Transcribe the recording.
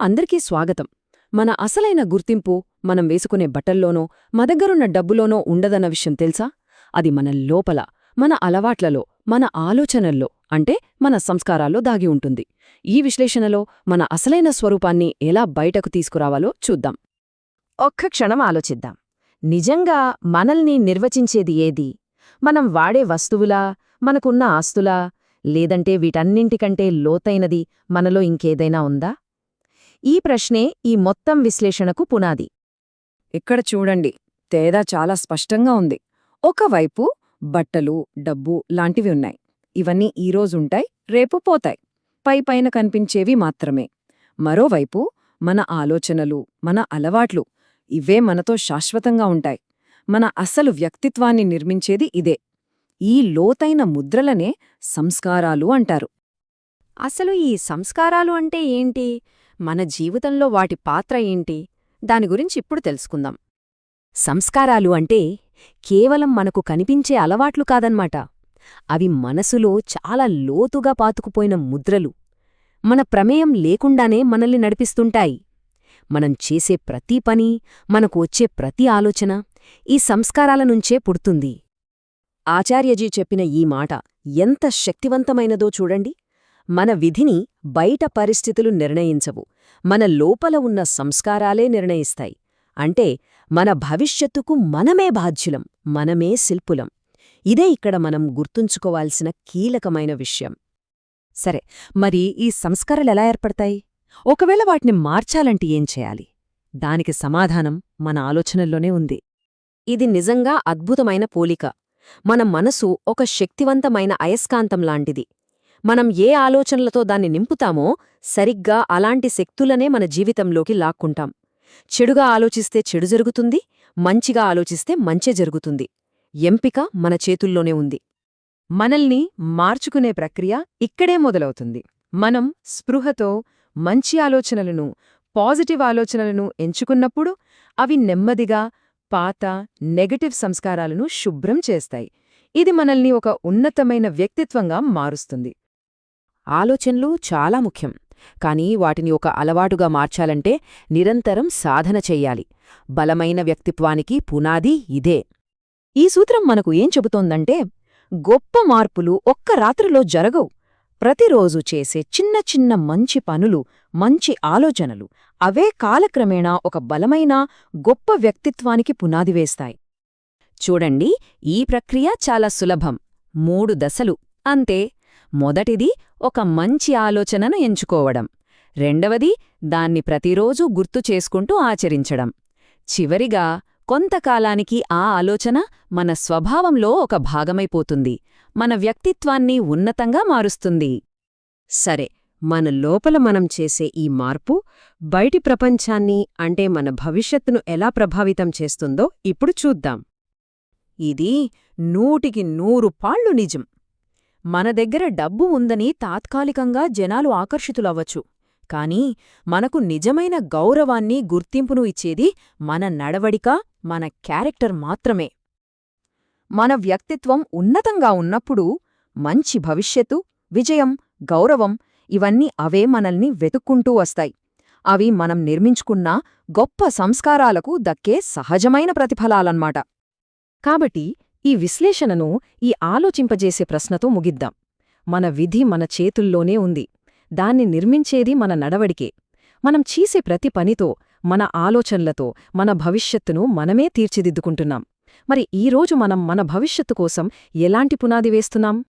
అందరికీ స్వాగతం. మన అసలైన గుర్తింపు మనం వేసుకునే బట్టల్లోనో మన దగ్గరున్న డబ్బులోనో ఉండదన్న విషయం తెలుసా? అది మన లోపల మన అలవాట్లలో మన ఆలోచనల్లో అంటే మన సంస్కారాల్లో దాగి ఉంటుంది. ఈ విశ్లేషణలో మన అసలైన స్వరూపాన్ని ఎలా బయటకు తీసుకురావాలో చూద్దాం. ఒక్క క్షణం ఆలోచిద్దాం. నిజంగా మనల్ని నిర్వచించేది ఏది? మనం వాడే వస్తువులా? మనకున్న ఆస్తులా? లేదంటే వీటన్నింటికంటే లోతైనది మనలో ఇంకేదైనా ఉందా? ఈ ప్రశ్నే ఈ మొత్తం విశ్లేషణకు పునాది. ఇక్కడ చూడండి తేడా చాలా స్పష్టంగా ఉంది. ఒకవైపు బట్టలు డబ్బు లాంటివి ఉన్నాయి. ఇవన్నీ ఈరోజుంటాయి రేపు పోతాయి. పై పైన కనిపించేవి మాత్రమే. మరోవైపు మన ఆలోచనలు మన అలవాట్లు ఇవే మనతో శాశ్వతంగా ఉంటాయి. మన అసలు వ్యక్తిత్వాన్ని నిర్మించేది ఇదే. ఈ లోతైన ముద్రలనే సంస్కారాలు అంటారు. అసలు ఈ సంస్కారాలు అంటే ఏంటి? మన జీవితంలో వాటి పాత్ర ఏంటి? దాని గురించి ఇప్పుడు తెలుసుకుందాం. సంస్కారాలు అంటే కేవలం మనకు కనిపించే అలవాట్లు కాదన్మాట. అవి మనసులో చాలా లోతుగా పాతుకుపోయిన ముద్రలు. మన ప్రమేయం లేకుండానే మనల్ని నడిపిస్తుంటాయి. మనం చేసే ప్రతి పని మనకు వచ్చే ప్రతి ఆలోచన ఈ సంస్కారాల నుంచే పుడుతుంది. ఆచార్యజీ చెప్పిన ఈ మాట ఎంత శక్తివంతమైనదో చూడండి. మన విధిని బయట పరిస్థితులు నిర్ణయించవు. మన లోపల ఉన్న సంస్కారాలే నిర్ణయిస్తాయి. అంటే మన భవిష్యత్తుకు మనమే బాధ్యులం మనమే శిల్పులం. ఇదే ఇక్కడ మనం గుర్తుంచుకోవాల్సిన కీలకమైన విషయం. సరే మరి ఈ సంస్కారాలెలా ఏర్పడతాయి? ఒకవేళ వాటిని మార్చాలంటే ఏం చేయాలి? దానికి సమాధానం మన ఆలోచనల్లోనే ఉంది. ఇది నిజంగా అద్భుతమైన పోలిక. మన మనసు ఒక శక్తివంతమైన అయస్కాంతం లాంటిది. మనం ఏ ఆలోచనలతో దాన్ని నింపుతామో సరిగ్గా అలాంటి శక్తులనే మన జీవితంలోకి లాక్కుంటాం. చెడుగా ఆలోచిస్తే చెడు జరుగుతుంది మంచిగా ఆలోచిస్తే మంచే జరుగుతుంది. ఎంపిక మన చేతుల్లోనే ఉంది. మనల్ని మార్చుకునే ప్రక్రియ ఇక్కడే మొదలవుతుంది. మనం స్పృహతో మంచి ఆలోచనలను పాజిటివ్ ఆలోచనలను ఎంచుకున్నప్పుడు అవి నెమ్మదిగా పాత నెగటివ్ సంస్కారాలను శుభ్రం చేస్తాయి. ఇది మనల్ని ఒక ఉన్నతమైన వ్యక్తిత్వంగా మారుస్తుంది. ఆలోచనలు చాలా ముఖ్యం. కానీ వాటిని ఒక అలవాటుగా మార్చాలంటే నిరంతరం సాధన చెయ్యాలి బలమైన వ్యక్తిత్వానికి పునాది ఇదే. ఈ సూత్రం మనకు ఏం చెబుతోందంటే గొప్ప మార్పులు ఒక్క రాత్రిలో జరగవు. ప్రతిరోజు చేసే చిన్న చిన్న మంచి పనులు మంచి ఆలోచనలు అవే కాలక్రమేణా ఒక బలమైన గొప్ప వ్యక్తిత్వానికి పునాది వేస్తాయి. చూడండి ఈ ప్రక్రియ చాలా సులభం. మూడు దశలు. అంతే. మొదటిది ఒక మంచి ఆలోచనను ఎంచుకోవడం. రెండవది దాన్ని ప్రతిరోజూ గుర్తు చేసుకుంటూ ఆచరించడం. చివరిగా కొంతకాలానికి ఆ ఆలోచన మన స్వభావంలో ఒక భాగమైపోతుంది. మన వ్యక్తిత్వాన్ని ఉన్నతంగా మారుస్తుంది. సరే మన లోపల మనం చేసే ఈ మార్పు బయటి ప్రపంచాన్ని అంటే మన భవిష్యత్తును ఎలా ప్రభావితం చేస్తుందో ఇప్పుడు చూద్దాం. ఇది నూటికి నూరు పాళ్ళు నిజం. మన దగ్గర డబ్బు ఉందని తాత్కాలికంగా జనాలు ఆకర్షితులవ్వచ్చు. కాని మనకు నిజమైన గౌరవాన్ని గుర్తింపును ఇచ్చేది మన నడవడిక మన క్యారెక్టర్ మాత్రమే. మన వ్యక్తిత్వం ఉన్నతంగా ఉన్నప్పుడు మంచి భవిష్యత్తు విజయం గౌరవం ఇవన్నీ అవే మనల్ని వెతుక్కుంటూ వస్తాయి. అవి మనం నిర్మించుకున్న గొప్ప సంస్కారాలకు దక్కే సహజమైన ప్రతిఫలాలన్మాట కాబట్టి ఈ విశ్లేషణను ఈ ఆలోచింపజేసే ప్రశ్నతో ముగిద్దాం. మన విధి మన చేతుల్లోనే ఉంది. దాన్ని నిర్మించేది మన నడవడికే. మనం చీసే ప్రతి పనితో మన ఆలోచనలతో మన భవిష్యత్తును మనమే తీర్చిదిద్దుకుంటున్నాం. మరి ఈరోజు మనం మన భవిష్యత్తు కోసం ఎలాంటి పునాది వేస్తున్నాం?